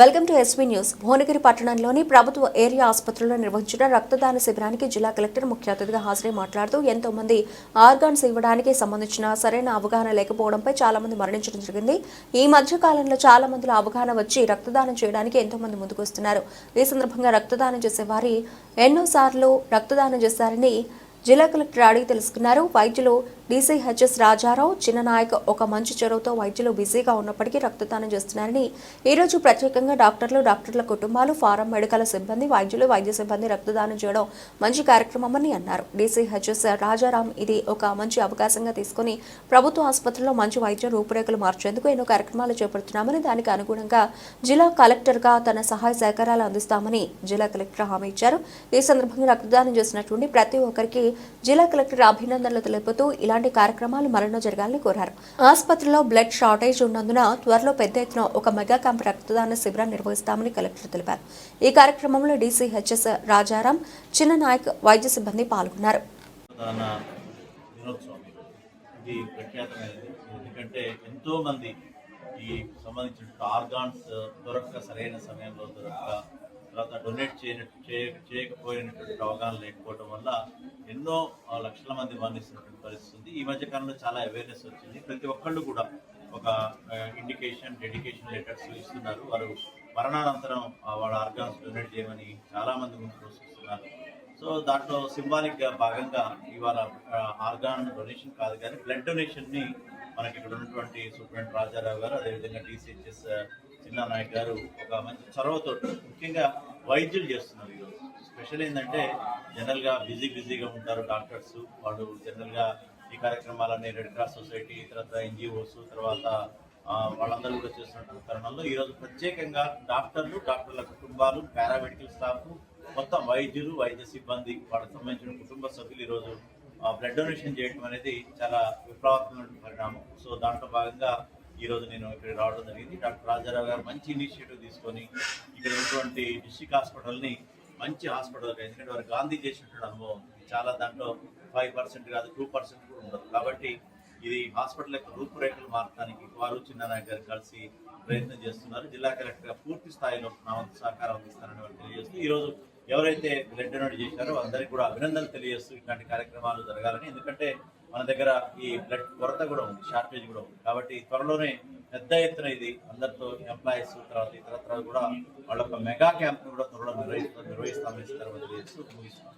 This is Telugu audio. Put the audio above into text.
Welcome to SV news. Bhuvanagiri పట్టణంలోని ప్రభుత్వ ఏరియా ఆసుపత్రిలో నిర్వహించిన రక్తదాన శిబిరానికి జిల్లా కలెక్టర్ ముఖ్య అతిథిగా హాజరై మాట్లాడుతూ ఎంతో మంది ఆర్గాన్స్ ఇవ్వడానికి సంబంధించిన సరైన అవగాహన లేకపోవడంపై చాలా మంది మరణించడం జరిగింది. ఈ మధ్య కాలంలో చాలా మందిలో అవగాహన వచ్చి రక్తదానం చేయడానికి ఎంతో మంది ముందుకు వస్తున్నారు. ఈ సందర్భంగా రక్తదానం చేసే వారి ఎన్నోసార్లు రక్తదానం చేశారని జిల్లా కలెక్టర్ అడిగి తెలుసుకున్నారు. వైద్యులు డీసీహెచ్ఎస్ రాజారావు చిన్ననాయక్ ఒక మంచి చొరవతో వైద్యులు బిజీగా ఉన్నప్పటికీ రక్తదానం చేస్తున్నారని ఈరోజు ప్రత్యేకంగా డాక్టర్లు డాక్టర్ల కుటుంబాలు ఫారం మెడికల్ సిబ్బంది వైద్యులు వైద్య సిబ్బంది రక్తదానం చేయడం మంచి కార్యక్రమమని అన్నారు. డీసీహెచ్ఎస్ రాజారాం ఇది ఒక మంచి అవకాశంగా తీసుకుని ప్రభుత్వ ఆసుపత్రిలో మంచి వైద్య రూపురేఖలు మార్చేందుకు ఎన్నో కార్యక్రమాలు చేపడుతున్నామని దానికి అనుగుణంగా జిల్లా కలెక్టర్గా తన సహాయ సహకారాలు అందిస్తామని జిల్లా కలెక్టర్ హామీ ఇచ్చారు. ఈ సందర్భంగా రక్తదానం చేసినటువంటి ప్రతి ఒక్కరికి జిల్లా కలెక్టర్ అభినందనలు తెలుపుతూ ఇలాంటి కార్యక్రమాలు మరెన్నో జరగాలని కోరారు. ఆసుపత్రిలో బ్లడ్ షార్టేజ్ ఉన్నందున త్వరలో పెద్ద ఎత్తున ఒక మెగా క్యాంప్ రక్తదాన శిబిరం నిర్వహిస్తామని కలెక్టర్ తెలిపారు. ఈ కార్యక్రమంలో డీసీహెచ్ఎస్ రాజారాం చిన్న నాయక్ వైద్య సిబ్బంది పాల్గొన్నారు. ఇది. ప్రఖ్యాతమైనది. ఎందుకంటే ఈ సంబంధించిన ఆర్గాన్స్ దొరక్క సరైన సమయంలో దొరక్క తర్వాత డొనేట్ చేయనట్టు చేయ చేయకపోయినటువంటి అవగాహన లేకపోవడం వల్ల ఎన్నో లక్షల మంది మరణిస్తున్నటువంటి పరిస్థితి ఉంది. ఈ మధ్య కాలంలో చాలా అవేర్నెస్ వచ్చింది. ప్రతి ఒక్కళ్ళు కూడా ఒక ఇండికేషన్ డెడికేషన్ లెటర్స్ ఇస్తున్నారు. వారు మరణానంతరం వాళ్ళ ఆర్గాన్స్ డొనేట్ చేయమని చాలామంది ముందుకు వస్తున్నారు. సో దాంట్లో సింబాలిక్గా భాగంగా ఇవాళ ఆర్గాన్ డొనేషన్ కాదు కానీ బ్లడ్ డొనేషన్ని మనకి ఇక్కడ ఉన్నటువంటి సూపరింటెండెంట్ రాజారావు గారు అదేవిధంగా టీసీహెచ్ఎస్ జిల్లా నాయక్ గారు ఒక మంచి చొరవతో ముఖ్యంగా వైద్యులు చేస్తున్నారు ఈరోజు స్పెషల్ ఏంటంటే జనరల్గా బిజీ బిజీగా ఉంటారు డాక్టర్స్ వాళ్ళు జనరల్గా ఈ కార్యక్రమాలన్నీ రెడ్ క్రాస్ సొసైటీ తర్వాత ఎన్జిఓస్ తర్వాత వాళ్ళందరూ కూడా చేస్తున్న తరుణంలో ఈరోజు ప్రత్యేకంగా డాక్టర్లు డాక్టర్ల కుటుంబాలు పారామెడికల్ స్టాఫ్ మొత్తం వైద్యులు వైద్య సిబ్బంది వాళ్ళకి సంబంధించిన కుటుంబ సభ్యులు ఈరోజు బ్లడ్ డొనేషన్ చేయడం అనేది చాలా విప్లవాత్మకమైన పరిణామం. సో దాంట్లో భాగంగా ఈ రోజు నేను ఇక్కడ రావడం జరిగింది. డాక్టర్ రాజారావు గారు మంచి ఇనిషియేటివ్ తీసుకొని ఇక్కడ ఉన్నటువంటి డిస్టిక్ హాస్పిటల్ని మంచి హాస్పిటల్ ఎందుకంటే వారు గాంధీ చేసినటువంటి అనుభవం. చాలా దాంట్లో ఫైవ్ పర్సెంట్ కాదు టూ పర్సెంట్ కూడా ఉండదు. కాబట్టి ఇది హాస్పిటల్ యొక్క రూపురేఖలు మార్చడానికి వారు చిన్ననాయక్ గారు కలిసి ప్రయత్నం చేస్తున్నారు. జిల్లా కలెక్టర్ పూర్తి స్థాయిలో నా వంతు సహకారం అందిస్తానని వారు తెలియజేస్తూ ఈ రోజు ఎవరైతే బ్లడ్ డొనేట్ చేశారో అందరికీ కూడా అభినందనలు తెలియజేస్తూ ఇట్లాంటి కార్యక్రమాలు జరగాలని. ఎందుకంటే మన దగ్గర ఈ బ్లడ్ కొరత కూడా ఉంది షార్టేజ్ కూడా ఉంది. కాబట్టి త్వరలోనే పెద్ద ఎత్తున ఇది అందరితో ఎంప్లాయీస్ తర్వాత ఇతరత్ర కూడా వాళ్ళ మెగా క్యాంప్ కూడా త్వరలో నిర్వహిస్తాం నిర్వహిస్తామని తెలియజేస్తూ ముగిస్తున్నాం.